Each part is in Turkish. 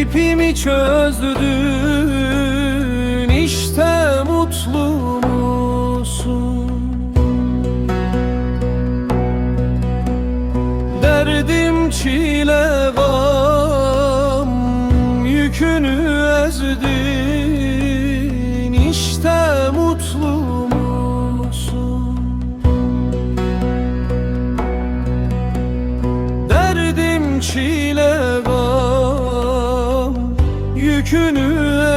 ipimi çözdün işte mutlu musun? Derdim çile gam yükünü ezdin işte mutlu musun? Derdim çile gam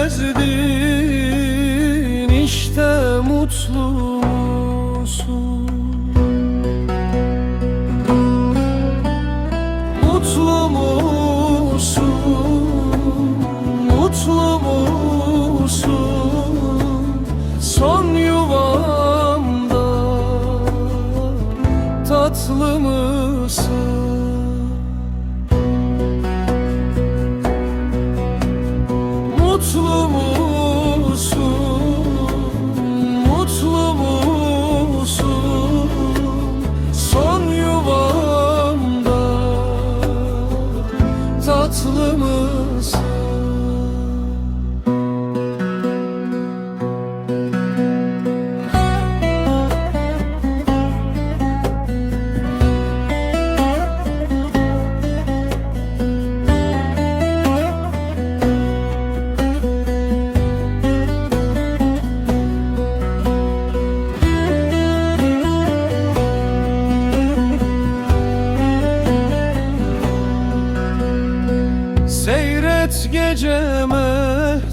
ezdin işte mutlu musun? Mutlu? Son yuvamda tatlı mısın? Tatlı mısın? Seyret gece mehtabını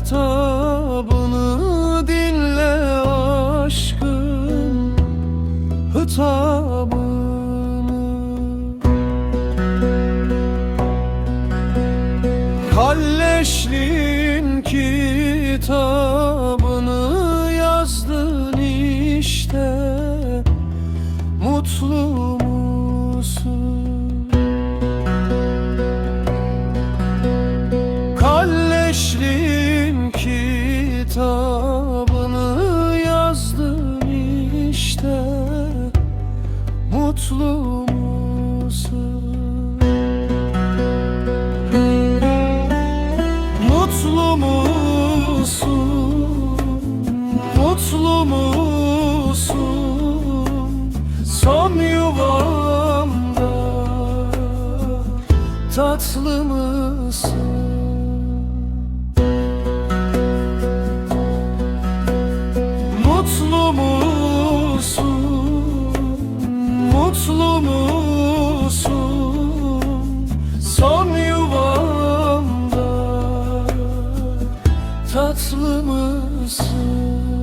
dinle aşkın hitabını. Kalleşliğin kitabını yazdın işte Mutlu Mutlu musun? Mutlu musun? Mutlu musun? Son yuvamda tatlı mısın? Mutlu musun? tatlı mısın?